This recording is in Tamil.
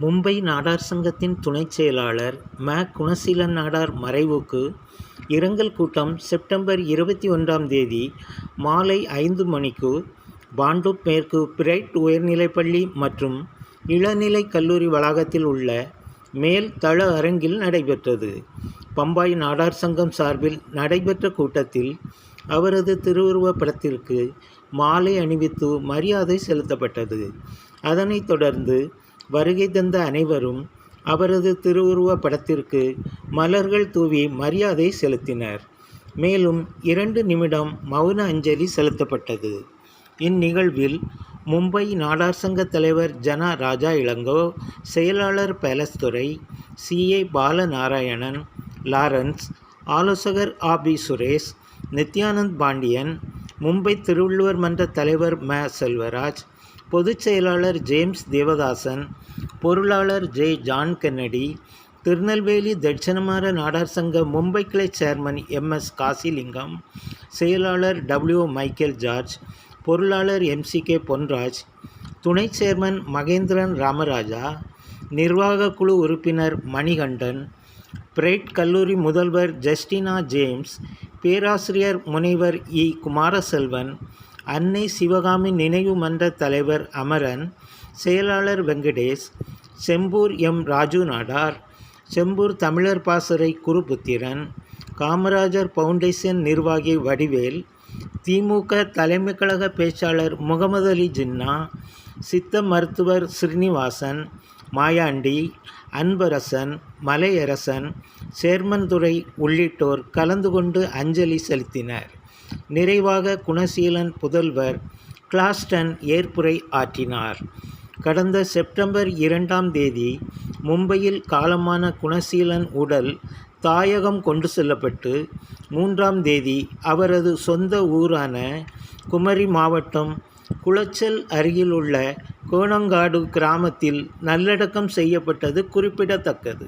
மும்பை நாடார் சங்கத்தின் துணைச் செயலாளர் ம. குணசீலன் நாடார் மறைவுக்கு இரங்கல் கூட்டம் செப்டம்பர் இருபத்தி ஒன்றாம் தேதி மாலை ஐந்து மணிக்கு பாண்டூப் மேற்கு பிரைட் உயர்நிலைப்பள்ளி மற்றும் இளநிலைக் கல்லூரி வளாகத்தில் உள்ள மேல் தள அரங்கில் நடைபெற்றது. பம்பாய் நாடார் சங்கம் சார்பில் நடைபெற்ற கூட்டத்தில் அவரது திருவுருவப் படத்திற்கு மாலை அணிவித்து மரியாதை செலுத்தப்பட்டது. அதனைத் தொடர்ந்து வருகை தந்த அனைவரும் அவரது திருவுருவப் படத்திற்கு மலர்கள் தூவி மரியாதை செலுத்தினர். மேலும் இரண்டு நிமிடம் மௌன அஞ்சலி செலுத்தப்பட்டது. இந்நிகழ்வில் மும்பை நாடார் சங்க தலைவர் ஜனா ராஜா இளங்கோ, செயலாளர் பேலஸ்துறை சி. ஏ. பாலநாராயணன், லாரன்ஸ், ஆலோசகர் ஆபி சுரேஷ், நித்யானந்த் பாண்டியன், மும்பை திருவள்ளுவர் மன்ற தலைவர் ம. செல்வராஜ், பொதுச் செயலாளர் ஜேம்ஸ் தேவதாசன், பொருளாளர் J. John Kennedy, Tirunelveli Thatchinamara Nadar சங்க மும்பை கிளை சேர்மன் எம். எஸ். காசிலிங்கம், செயலாளர் டபிள்யூ. மைக்கேல் ஜார்ஜ், பொருளாளர் எம். சி. கே. பொன்ராஜ், துணைச் சேர்மன் மகேந்திரன் ராமராஜா, நிர்வாக குழு உறுப்பினர் மணிகண்டன், பிரைட் கல்லூரி முதல்வர் ஜஸ்டினா ஜேம்ஸ், பேராசிரியர் முனைவர் இ. குமாரசெல்வன், அன்னை சிவகாமி நினைவு மன்ற தலைவர் அமரன், செயலாளர் வெங்கடேஷ், செம்பூர் எம். ராஜு நாடார், செம்பூர் தமிழர் பாசறை குருபுத்திரன், காமராஜர் பவுண்டேஷன் நிர்வாகி வடிவேல், திமுக தலைமை கழக பேச்சாளர் முகமதலி ஜின்னா, சித்த மருத்துவர் ஸ்ரீனிவாசன், மாயாண்டி, அன்பரசன், மலையரசன், சேர்மன்துறை உள்ளிட்டோர் கலந்து கொண்டு அஞ்சலி செலுத்தினர். நிறைவாக குணசீலன் புதல்வர் கிளாஸ்டன் ஏற்புரை ஆற்றினார். கடந்த செப்டம்பர் இரண்டாம் தேதி மும்பையில் காலமான குணசீலன் உடல் தாயகம் கொண்டு செல்லப்பட்டு மூன்றாம் தேதி அவரது சொந்த ஊரான குமரி மாவட்டம் குளச்சல் அருகிலுள்ள கோணங்காடு கிராமத்தில் நல்லடக்கம் செய்யப்பட்டது குறிப்பிடத்தக்கது.